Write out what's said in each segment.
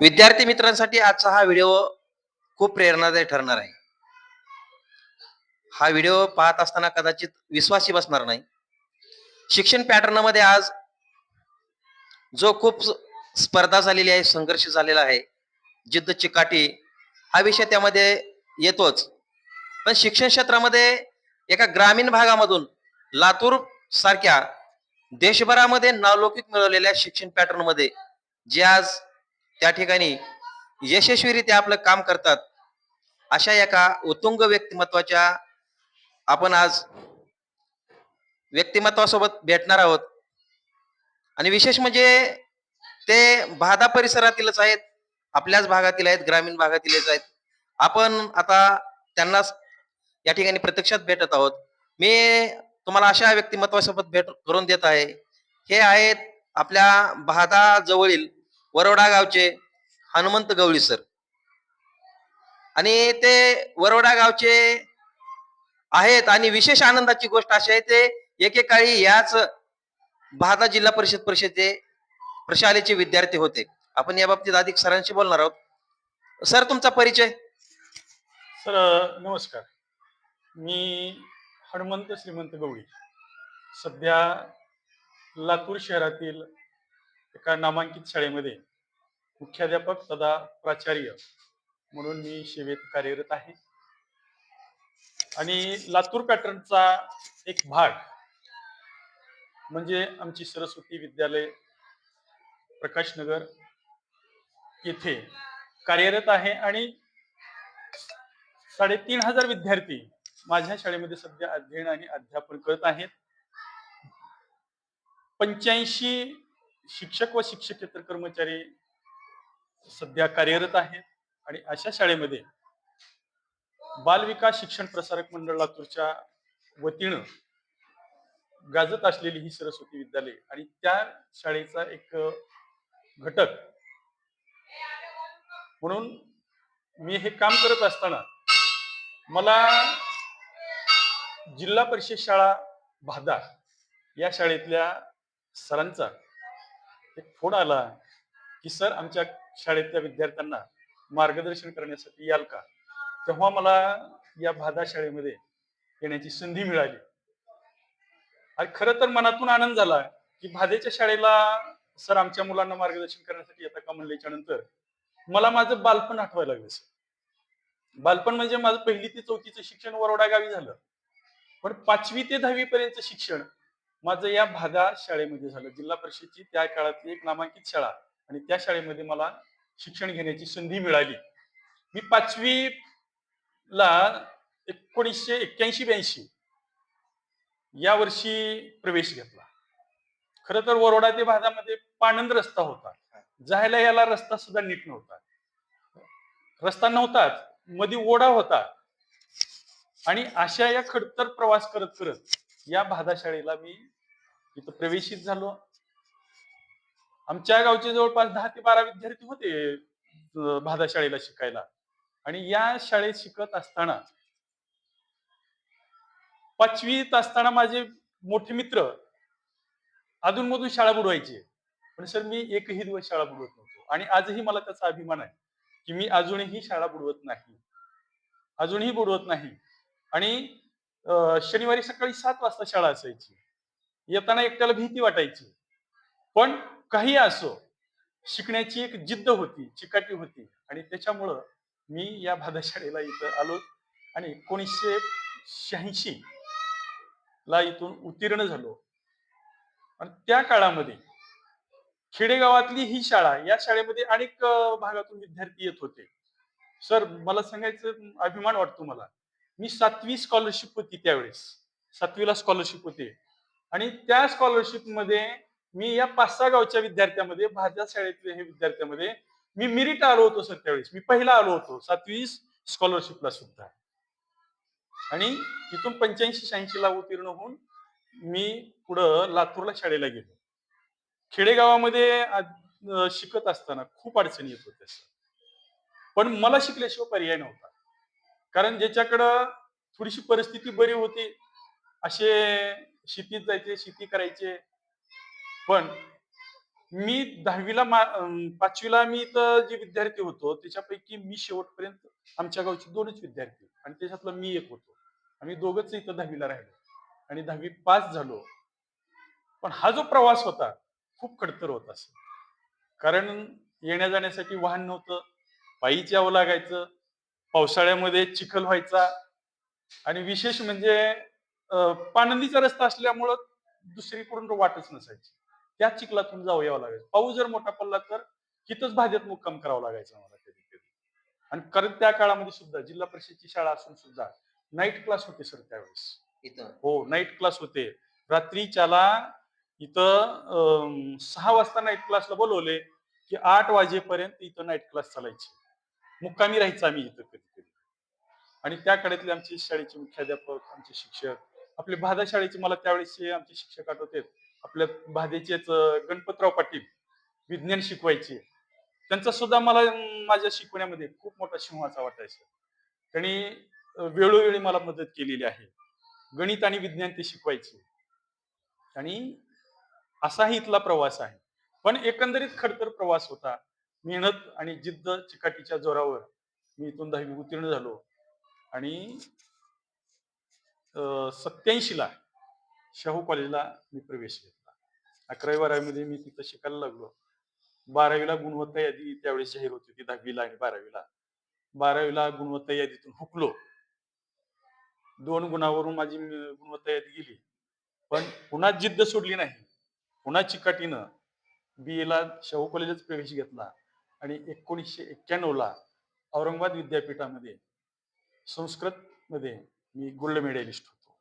विद्यार्थी मित्रांसाठी आजचा हा व्हिडिओ खूप प्रेरणादायी ठरणार आहे. हा व्हिडिओ पाहत असताना कदाचित विश्वासही बसणार नाही. शिक्षण पॅटर्नमध्ये आज जो खूप स्पर्धा झालेली आहे संघर्ष झालेला आहे जिद्द चिकाटी हा विषय त्यामध्ये येतोच. पण शिक्षण क्षेत्रामध्ये एका ग्रामीण भागामधून लातूर सारख्या देशभरामध्ये नावलौकिक मिळवलेल्या शिक्षण पॅटर्नमध्ये जे आज त्या ठिकाणी यशस्वीरित्या आपलं काम करतात. अशा एका उत्तुंग व्यक्तिमत्वाच्या आपण आज व्यक्तिमत्वासोबत भेटणार आहोत. आणि विशेष म्हणजे ते भादा परिसरातीलच आहेत आपल्याच भागातील आहेत ग्रामीण भागातीलच आहेत. आपण आता त्यांनाच या ठिकाणी प्रत्यक्षात भेटत आहोत. मी तुम्हाला अशा व्यक्तिमत्वासोबत भेट करून देत आहे. हे आहेत आपल्या भादा जवळील वरोडा गावचे हनुमंत गवळी सर. आणि ते वरोडा गावचे आहेत आणि विशेष आनंदाची गोष्ट अशी आहे ते एकेकाळी याच भारता जिल्हा परिषद परिषदे प्रशालेचे विद्यार्थी होते. आपण या बाबतीत अधिक सरांशी बोलणार आहोत. सर तुमचा परिचय? सर नमस्कार. मी हनुमंत श्रीमंत गवळी. सध्या लातूर शहरातील एका नामांकित शाळेमध्ये मुख्याध्यापक तथा प्राचार्य म्हणून मी सेवेत कार्यरत आहे. आणि लातूर पॅटर्नचा एक भाग म्हणजे आमची सरस्वती विद्यालय प्रकाशनगर येथे कार्यरत आहे आणि साडेतीन हजार विद्यार्थी माझ्या शाळेमध्ये सध्या अध्ययन आणि अध्यापन करत आहेत. पंच्याऐंशी शिक्षक व शिक्षकेतर कर्मचारी सध्या कार्यरत आहेत आणि अशा शाळेमध्ये बालविकास शिक्षण प्रसारक मंडळ लातूरच्या वतीनं गाजत असलेली ही सरस्वती विद्यालय आणि त्या शाळेचा एक घटक. म्हणून मी हे काम करत असताना मला जिल्हा परिषद शाळा भादा या शाळेतल्या सरांचा एक फोन आला की सर आमच्या शाळेतल्या विद्यार्थ्यांना मार्गदर्शन करण्यासाठी याल का? तेव्हा मला या भादा शाळेमध्ये येण्याची संधी मिळाली. आणि खरं तर मनातून आनंद झाला की भादेच्या शाळेला सर आमच्या मुलांना मार्गदर्शन करण्यासाठी येता का म्हणल्याच्या नंतर मला माझं बालपण आठवायला लागलं सर. बालपण म्हणजे माझं पहिली ते चौथीचं शिक्षण वरोडा गावी झालं. पण पाचवी ते दहावी पर्यंत शिक्षण माझं या भागा शाळेमध्ये झालं. जिल्हा परिषदची त्या काळातली एक नामांकित शाळा आणि त्या शाळेमध्ये मला शिक्षण घेण्याची संधी मिळाली. मी पाचवी ला एकोणीसशे एक्क्याऐंशी ब्याऐंशी या वर्षी प्रवेश घेतला. खर तर वरोडा ते भागामध्ये पाणंद रस्ता होता. जायला याला रस्ता सुद्धा नीट नव्हता. रस्ता नव्हताच मध्ये ओढा होता. आणि अशा या खडतर प्रवास करत करत या भादाशाळेला मी इथं प्रवेशित झालो. आमच्या गावचे जवळपास दहा ते बारा विद्यार्थी होते भादाशाळेला शिकायला. आणि या शाळेत शिकत असताना पाचवीत असताना माझे मोठे मित्र अधूनमधून शाळा बुडवायचे. पण सर मी एकही दिवस शाळा बुडवत नव्हतो. आणि आजही मला त्याचा अभिमान आहे की मी अजूनही शाळा बुडवत नाही. अजूनही बुडवत नाही. आणि शनिवारी सकाळी सात वाजता शाळा असायची. येताना एकट्याला भीती वाटायची. पण काही असो शिकण्याची एक जिद्द होती चिकाटी होती. आणि त्याच्यामुळं मी या भादा शाळेला इथं आलो आणि एकोणीसशे शहाऐंशी ला इथून उत्तीर्ण झालो. आणि त्या काळामध्ये खेडेगावातली ही शाळा या शाळेमध्ये अनेक भागातून विद्यार्थी येत होते. सर मला सांगायचं अभिमान वाटतो मला. मी सातवी स्कॉलरशिप होती त्यावेळेस. सातवीला स्कॉलरशिप होते. आणि त्या स्कॉलरशिपमध्ये मी या पाच सहा गावच्या विद्यार्थ्यामध्ये भाज्या शाळेतल्या हे विद्यार्थ्यामध्ये मी मिरिट आलो होतो सर त्यावेळेस. मी पहिला आलो होतो सातवी स्कॉलरशिपला सुद्धा. आणि तिथून पंच्याऐंशी शहाऐंशी ला उत्तीर्ण होऊन मी पुढं लातूरला शाळेला गेलो. खेडेगावामध्ये शिकत असताना खूप अडचणी येत होत्या सर. पण मला शिकल्याशिवाय पर्याय नव्हता. कारण ज्याच्याकडं थोडीशी परिस्थिती बरी होती असे शेतीत जायचे शेती करायचे. पण मी दहावीला मा- पाचवीला मी तर जे विद्यार्थी होतो त्याच्यापैकी मी शेवटपर्यंत आमच्या गावचे दोनच विद्यार्थी. आणि त्याच्यातला मी एक होतो. आम्ही दोघंच इथं दहावीला राहिलो. आणि दहावी पास झालो. पण हा जो प्रवास होता खूप खडतर होता. असं कारण येण्या जाण्यासाठी वाहन नव्हतं. पायीच यावं लागायचं. पावसाळ्यामध्ये चिखल व्हायचा. आणि विशेष म्हणजे अं, पाणंदीचा रस्ता असल्यामुळं दुसरीकडून वाटच नसायची. त्या चिखलातून जावं यावं लागायचं. पाऊस जर मोठा पडला तर तिथंच भाज्यात मुक्काम करावं लागायचं आम्हाला कधी कधी. आणि कारण त्या काळामध्ये सुद्धा जिल्हा परिषदची शाळा असून सुद्धा नाईट क्लास होते सर त्यावेळेस. इथं? हो नाईट क्लास होते. रात्रीच्याला इथं सहा वाजता नाईट क्लासला बोलवले की आठ वाजेपर्यंत इथं नाईट क्लास चालायचे. मुक्कामी राहायचं आम्ही इथं कधी कधी आणि त्या काळातले आमचे शाळेचे मुख्याध्यापक आमचे शिक्षक आपले भादा शाळेचे मला त्यावेळेसचे आमचे शिक्षक आठवते आपल्या भादेचेच गणपतराव पाटील विज्ञान शिकवायचे. त्यांचा सुद्धा मला माझ्या शिकवण्यामध्ये खूप मोठा सिंहाचा वाटायचा. त्यांनी वेळोवेळी मला मदत केलेली आहे. गणित आणि विज्ञान ते शिकवायचे. आणि असाही इथला प्रवास आहे. पण एकंदरीत खडतर प्रवास होता. मेहनत आणि जिद्द चिकाटीच्या जोरावर मी इथून दहावी उत्तीर्ण झालो. आणि सत्याऐंशीला शाहू कॉलेजला मी प्रवेश घेतला. अकरावी बारावीमध्ये मी तिथं शिकायला लागलो. बारावीला गुणवत्ता यादी त्यावेळेस जाहीर होती होती दहावीला आणि बारावीला बारावीला गुणवत्ता यादीतून हुकलो. दोन गुणावरून माझी गुणवत्ता यादी गेली. पण पुन्हा जिद्द सोडली नाही. पुन्हा चिकाटीनं बी ला शाहू कॉलेजच प्रवेश घेतला. आणि एकोणीसशे एक्क्याण्णवला औरंगाबाद विद्यापीठामध्ये संस्कृतमध्ये मी गोल्ड मेडलिस्ट होतो.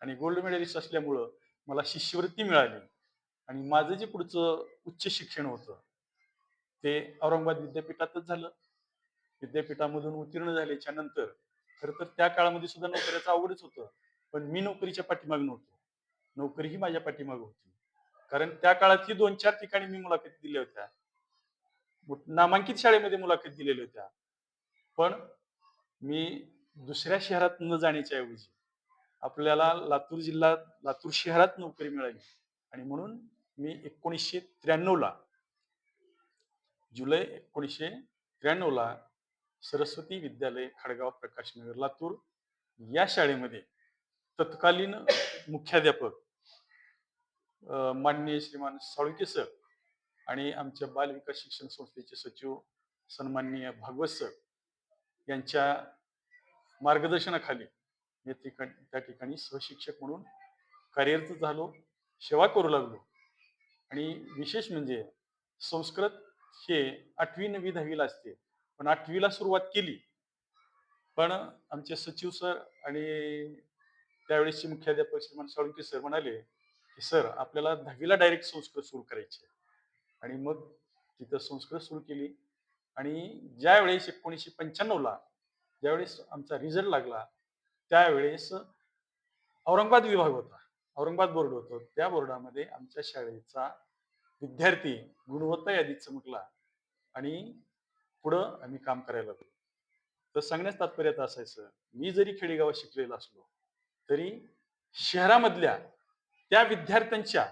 आणि गोल्ड मेडलिस्ट असल्यामुळं मला शिष्यवृत्ती मिळाली. आणि माझं जे पुढचं उच्च शिक्षण होतं ते औरंगाबाद विद्यापीठातच झालं. विद्यापीठामधून उत्तीर्ण झाल्याच्यानंतर खरं तर त्या काळामध्ये सुद्धा नोकऱ्याचं आवडच होतं पण मी नोकरीच्या पाठीमागे नव्हतो. नोकरी ही माझ्या पाठीमागे होती. कारण त्या काळात ही दोन चार ठिकाणी मी मुलाखती दिल्या होत्या. नामांकित शाळेमध्ये मुलाखत दिलेल्या होत्या. पण मी दुसऱ्या शहरात न जाण्याच्या ऐवजी आपल्याला लातूर जिल्हा लातूर शहरात नोकरी मिळाली. आणि म्हणून मी एकोणीसशे त्र्याण्णव ला जुलै एकोणीसशे त्र्याण्णव ला सरस्वती विद्यालय खडगाव प्रकाशनगर लातूर या शाळेमध्ये तत्कालीन मुख्याध्यापक माननीय श्रीमान साळुंके सर आणि आमच्या बाल विकास शिक्षण संस्थेचे सचिव सन्माननीय भागवत सर यांच्या मार्गदर्शनाखाली मी ठिकाणी त्या ठिकाणी सहशिक्षक म्हणून कार्यरत झालो सेवा करू लागलो. आणि विशेष म्हणजे संस्कृत हे आठवी नवी दहावीला असते पण आठवीला सुरुवात केली. पण आमचे सचिव सर आणि त्यावेळेसचे मुख्याध्यापक श्रीमान साळुंके सर म्हणाले की सर आपल्याला दहावीला डायरेक्ट संस्कृत सुरू करायचे आणि मग तिथं संस्कृत सुरू केली. आणि ज्यावेळेस एकोणीसशे पंच्याण्णवला ज्यावेळेस आमचा रिझल्ट लागला त्यावेळेस औरंगाबाद विभाग होता. औरंगाबाद बोर्ड होतं. त्या बोर्डामध्ये आमच्या शाळेचा विद्यार्थी गुणवत्ता यादीत चमकला आणि पुढं आम्ही काम करायला लागलो. तर सांगण्यास तात्पर्य असायचं मी जरी खेडेगावात शिकलेलो असलो तरी शहरामधल्या त्या विद्यार्थ्यांच्या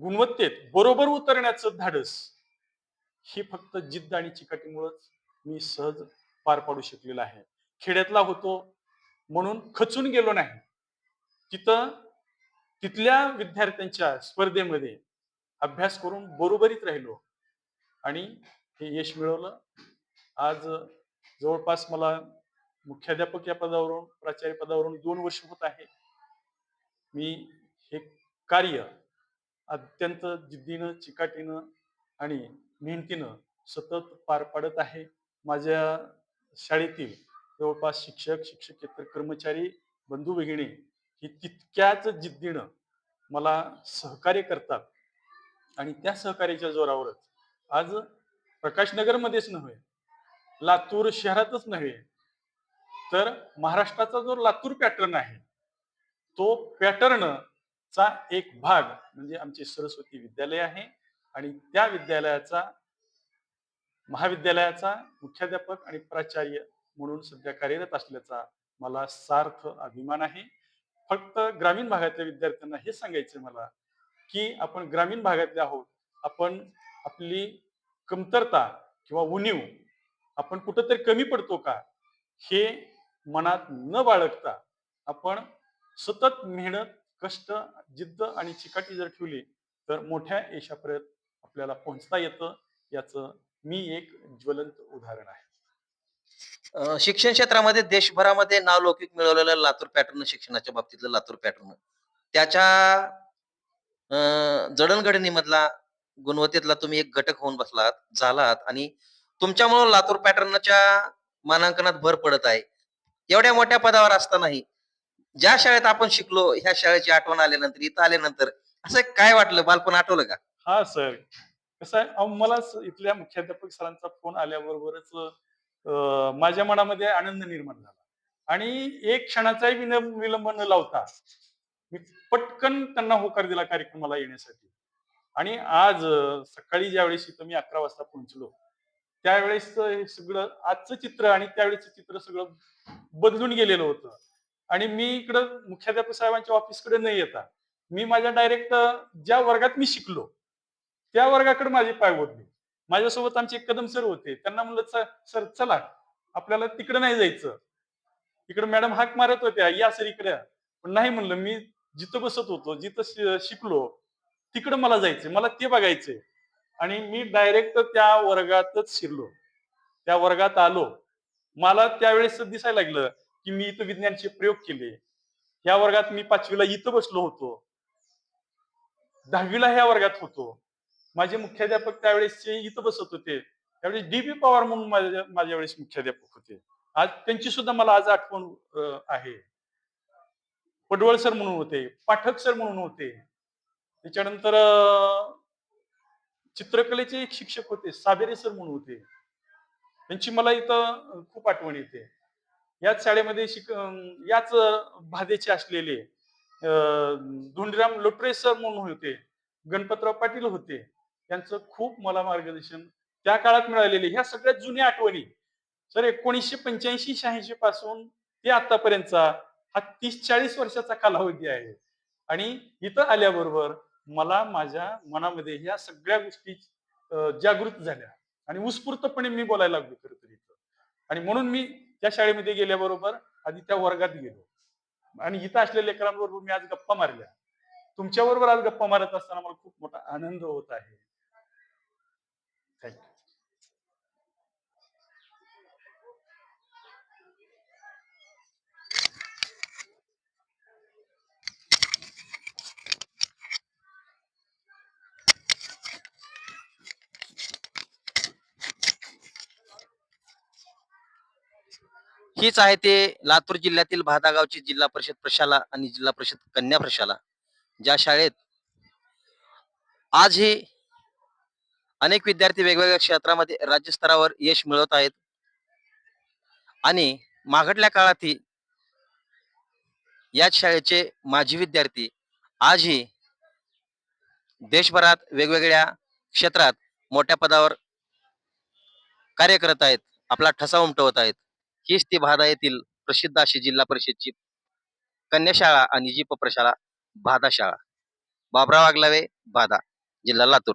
गुणवत्तेत बरोबर उतरण्याचं धाडस ही फक्त जिद्द आणि चिकाटीमुळंच मी सहज पार पाडू शकलेलो आहे. खेड्यातला होतो म्हणून खचून गेलो नाही. तिथं तिथल्या विद्यार्थ्यांच्या स्पर्धेमध्ये अभ्यास करून बरोबरीत राहिलो आणि हे यश मिळवलं. आज जवळपास मला मुख्याध्यापक या पदावरून प्राचार्य पदावरून दोन वर्ष होत आहे. मी हे कार्य अत्यंत जिद्दीनं चिकाटीनं आणि मेहनतीनं सतत पार पाडत आहे. माझ्या शाळेतील जवळपास शिक्षक शिक्षकेतर कर्मचारी बंधू भगिनी ही तितक्याच जिद्दीनं मला सहकार्य करतात. आणि त्या सहकार्याच्या जोरावरच आज प्रकाशनगरमध्येच नव्हे लातूर शहरातच नव्हे तर महाराष्ट्राचा जो लातूर पॅटर्न आहे तो पॅटर्न चा एक भाग म्हणजे आमचे सरस्वती विद्यालय आहे आणि त्या विद्यालयाचा महाविद्यालयाचा मुख्याध्यापक आणि प्राचार्य म्हणून सध्या कार्यरत असल्याचा मला सार्थ अभिमान आहे. फक्त ग्रामीण भागातल्या विद्यार्थ्यांना हे सांगायचं मला की आपण ग्रामीण भागातले आहोत आपण आपली कमतरता किंवा उणीव आपण कुठंतरी कमी पडतो का हे मनात न बाळगता आपण सतत मेहनत कष्ट जिद्द आणि चिकाटी जर ठेवली तर मोठ्या यशापर्यंत आपल्याला पोहोचता येतं याचं मी एक ज्वलंत उदाहरण आहे. शिक्षण क्षेत्रामध्ये देशभरामध्ये नावलौकिक मिळवलेलं लातूर पॅटर्न शिक्षणाच्या बाबतीतलं लातूर पॅटर्न त्याच्या अं, जडणघडणीमधला गुणवत्तेतला तुम्ही एक घटक होऊन बसलात झालात आणि तुमच्यामुळे लातूर पॅटर्नच्या मानांकनात भर पडत आहे. एवढ्या मोठ्या पदावर असतानाही ज्या शाळेत आपण शिकलो ह्या शाळेची आठवण आल्यानंतर इथं आल्यानंतर असं काय वाटलं? बालपण आठवलं का? हा सर. कसं आहे अहो, मला स- इथल्या मुख्याध्यापक सरांचा फोन आल्याबरोबरच अं, माझ्या मनामध्ये आनंद निर्माण झाला. आणि एक क्षणाचाही विलंब विलंब न लावता मी पटकन त्यांना होकार दिला कार्यक्रमाला येण्यासाठी. आणि आज अं, सकाळी ज्यावेळेस इथं मी अकरा वाजता पोहोचलो त्यावेळेस हे सगळं आजचं चित्र आणि त्यावेळेचं चित्र सगळं बदलून गेलेलं होतं. आणि मी इकडं मुख्याध्यापक साहेबांच्या ऑफिसकडे न येता मी माझ्या डायरेक्ट ज्या वर्गात मी शिकलो त्या वर्गाकडे माझे पाय ओढले माझ्यासोबत आमचे कदम सर होते. त्यांना म्हणलं सर चला आपल्याला तिकडे नाही जायचं. इकडे मॅडम हाक मारत होत्या या सर इकडे. पण नाही म्हणलं मी जिथं बसत होतो जिथं शिकलो तिकडं मला जायचंय मला ते बघायचंय. आणि मी डायरेक्ट त्या वर्गातच शिरलो. त्या वर्गात आलो. मला त्यावेळेस दिसायला लागलं की मी इथं विज्ञानचे प्रयोग केले. या वर्गात मी पाचवीला इथं बसलो होतो. दहावीला ह्या वर्गात होतो. माझे मुख्याध्यापक त्यावेळेसचे इथं बसत होते. त्यावेळेस डी बी पवार म्हणून माझ्या माझ्या वेळेस मुख्याध्यापक होते. आज त्यांची सुद्धा मला आज आठवण आहे. पडवळ सर म्हणून होते पाठक सर म्हणून होते. त्याच्यानंतर चित्रकलेचे एक शिक्षक होते साबेरे सर म्हणून होते. त्यांची मला इथं खूप आठवण येते. याच शाळेमध्ये शिक याच अं, भादेचे असलेले अं, धोंडीराम लोटरे सर म्हणून होते गणपतराव पाटील होते त्यांचं खूप मला मार्गदर्शन त्या काळात मिळालेले. ह्या सगळ्यात जुन्या आठवणी सर एकोणीसशे पंच्याऐंशी शहाऐंशी पासून ते आतापर्यंतचा हा तीस चाळीस वर्षाचा कालावधी आहे. आणि इथं आल्याबरोबर मला माझ्या मनामध्ये ह्या सगळ्या गोष्टी जागृत झाल्या. आणि उत्स्फूर्तपणे मी बोलायला लागलो खरं तर इथं. आणि म्हणून मी त्या शाळेमध्ये गेल्याबरोबर आधी त्या वर्गात गेलो. आणि इथं असलेल्या लेकरांबरोबर मी आज गप्पा मारल्या. तुमच्याबरोबर आज गप्पा मारत असताना मला खूप मोठा आनंद होत आहे. थँक्यू हीच आहे ते लातूर जिल्ह्यातील भादागावची जिल्हा परिषद प्रशाला आणि जिल्हा परिषद कन्या प्रशाला ज्या शाळेत आजही अनेक विद्यार्थी वेगवेगळ्या क्षेत्रामध्ये राज्यस्तरावर यश मिळवत आहेत. आणि मागडल्या काळातही याच शाळेचे माजी विद्यार्थी आजही देशभरात वेगवेगळ्या क्षेत्रात मोठ्या पदावर कार्य करत आहेत आपला ठसा उमटवत आहेत. हीच ती भादा येथील प्रसिद्ध अशी जिल्हा परिषदची कन्या शाळा आणि जी प्रशाला भादा शाळा. बाबराव आगलावे भादा जिल्हा लातूर.